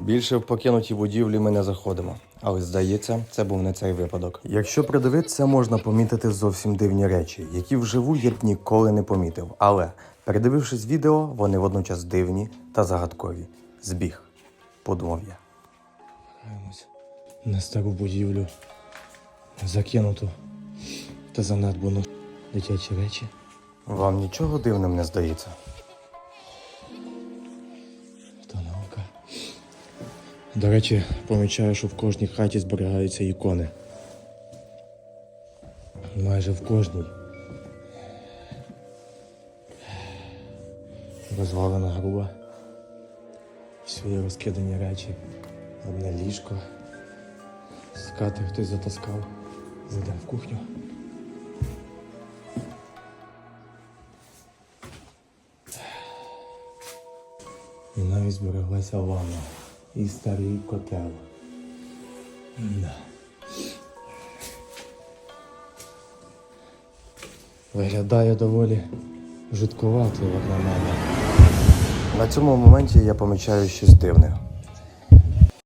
Більше в покинуті будівлі ми не заходимо, але здається, це був не цей випадок. Якщо придивитися, можна помітити зовсім дивні речі, які вживу я б ніколи не помітив. Але передивившись відео, вони водночас дивні та загадкові. Збіг, подумав я. На стару будівлю, закинуту та занедбану дитячі речі. Вам нічого дивним не здається. До речі, помічаю, що в кожній хаті зберігаються ікони. Майже в кожній. Розвалена груба. Всюди розкидані речі. Одне ліжко. Скати хтось затаскав. Зайдемо в кухню. І навіть збереглася ванна і старий котел. Да. Виглядає доволі жуткувато, як на мене. На цьому моменті я помічаю щось дивне.